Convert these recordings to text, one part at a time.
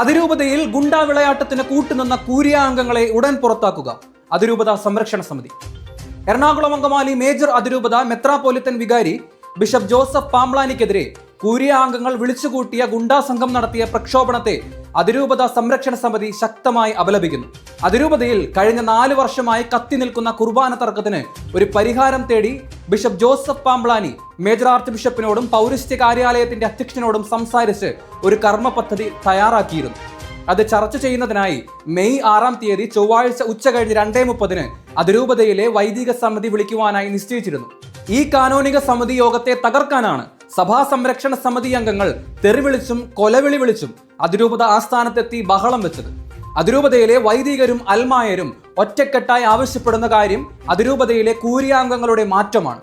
അതിരൂപതയിൽ ഗുണ്ടാ വിളയാട്ടത്തിന് കൂട്ടുനിന്ന curia അംഗങ്ങളെ ഉടൻ പുറത്താക്കുക. അതിരൂപത സംരക്ഷണ സമിതി. എറണാകുളം അങ്കമാലി മേജർ അതിരൂപത മെത്രാപോലിത്തൻ വികാരി ബിഷപ്പ് ജോസഫ് പാംബ്ലാനിക്കെതിരെ കൂരിയ അംഗങ്ങൾ വിളിച്ചുകൂട്ടിയ ഗുണ്ടാ സംഘം നടത്തിയ പ്രക്ഷോഭണത്തെ അതിരൂപത സംരക്ഷണ സമിതി ശക്തമായി അപലപിക്കുന്നു. അതിരൂപതയിൽ കഴിഞ്ഞ നാല് വർഷമായി കത്തി നിൽക്കുന്ന കുർബാന തർക്കത്തിന് ഒരു പരിഹാരം തേടി bishop Joseph Pamplany major arch ബിഷപ്പിനോടും പൗരസ്ത്യ കാര്യാലയത്തിന്റെ അധ്യക്ഷനോടും സംസാരിച്ച് ഒരു കർമ്മ പദ്ധതി തയ്യാറാക്കിയിരുന്നു. അത് ചർച്ച ചെയ്യുന്നതിനായി മെയ് ആറാം തീയതി ചൊവ്വാഴ്ച ഉച്ച കഴിഞ്ഞ് രണ്ടേ മുപ്പതിന് അതിരൂപതയിലെ വൈദിക സമിതി വിളിക്കുവാനായി നിശ്ചയിച്ചിരുന്നു. ഈ കാനോനിക സമിതി യോഗത്തെ തകർക്കാനാണ് സഭാ സംരക്ഷണ സമിതി അംഗങ്ങൾ തെറിവിളിച്ചും കൊലവിളി വിളിച്ചും അതിരൂപത ആസ്ഥാനത്തെത്തി ബഹളം വെച്ചത്. അതിരൂപതയിലെ വൈദികരും അൽമായരും ഒറ്റക്കെട്ടായി ആവശ്യപ്പെടുന്ന കാര്യം അതിരൂപതയിലെ കൂരിയാംഗങ്ങളുടെ മാറ്റമാണ്.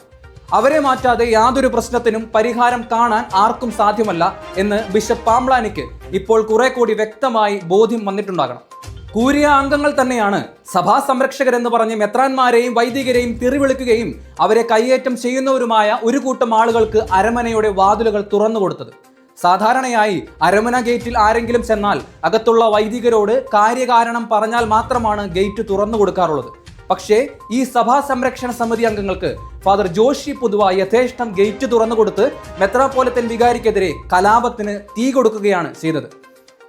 അവരെ മാറ്റാതെ യാതൊരു പ്രശ്നത്തിനും പരിഹാരം കാണാൻ ആർക്കും സാധ്യമല്ല എന്ന് ബിഷപ്പ് പാംബ്ലാനിക്ക് ഇപ്പോൾ കുറെ കൂടി വ്യക്തമായി ബോധ്യം വന്നിട്ടുണ്ടാകണം. കൂരിയ അംഗങ്ങൾ തന്നെയാണ് സഭാ സംരക്ഷകരെന്ന് പറഞ്ഞ് മെത്രാന്മാരെയും വൈദികരെയും തിരിവിളിക്കുകയും അവരെ കയ്യേറ്റം ചെയ്യുന്നവരുമായ ഒരു കൂട്ടം ആളുകൾക്ക് അരമനയുടെ വാതിലുകൾ തുറന്നു കൊടുത്തത് സാധാരണയായി അരമന ഗേറ്റിൽ ആരെങ്കിലും ചെന്നാൽ അകത്തുള്ള വൈദികരോട് കാര്യകാരണം പറഞ്ഞാൽ മാത്രമാണ് ഗേറ്റ് തുറന്നു കൊടുക്കാറുള്ളത്. പക്ഷേ ഈ സഭാ സംരക്ഷണ സമിതി അംഗങ്ങൾക്ക് ഫാദർ ജോഷി പൊതുവ യഥേഷ്ടം ഗേറ്റ് തുറന്നു കൊടുത്ത് മെത്രാപോലത്തൻ വികാരിക്കെതിരെ കലാപത്തിന് തീ കൊടുക്കുകയാണ് ചെയ്തത്.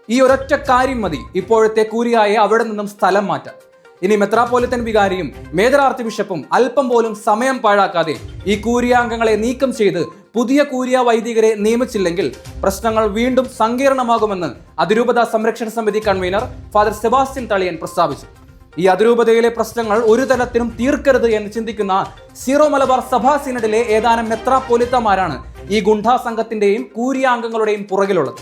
ഈ ഒരൊറ്റ കാര്യം മതി. ഇപ്പോഴത്തെ കൂരിയായെ അവിടെ നിന്നും സ്ഥലം മാറ്റാൻ. ഇനി മെത്രാപോലിത്തൻ വികാരിയും മേജർ ആർച്ച് ബിഷപ്പും അല്പം പോലും സമയം പാഴാക്കാതെ ഈ കൂരിയാംഗങ്ങളെ നീക്കം ചെയ്ത് പുതിയ കൂരിയ വൈദികരെ നിയമിച്ചില്ലെങ്കിൽ പ്രശ്നങ്ങൾ വീണ്ടും സങ്കീർണമാകുമെന്ന് അതിരൂപത സംരക്ഷണ സമിതി കൺവീനർ ഫാദർ സെബാസ്റ്റ്യൻ തളിയൻ പ്രസ്താവിച്ചു. ഈ അതിരൂപതയിലെ പ്രശ്നങ്ങൾ ഒരു തരത്തിലും തീർക്കരുത് എന്ന് ചിന്തിക്കുന്ന സീറോ മലബാർ സഭാ സിനഡിലെ ഏതാനും മെത്രാപോലിത്തമാരാണ് ഈ ഗുണ്ടാ സംഘത്തിന്റെയും കൂരിയ അംഗങ്ങളുടെയും പുറകിലുള്ളത്.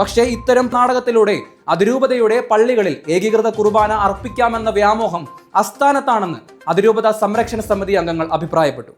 പക്ഷേ ഇത്തരം നാടകത്തിലൂടെ അതിരൂപതയുടെ പള്ളികളിൽ ഏകീകൃത കുർബാന അർപ്പിക്കാമെന്ന വ്യാമോഹം അസ്ഥാനത്താണെന്ന് അതിരൂപത സംരക്ഷണ സമിതി അംഗങ്ങൾ അഭിപ്രായപ്പെട്ടു.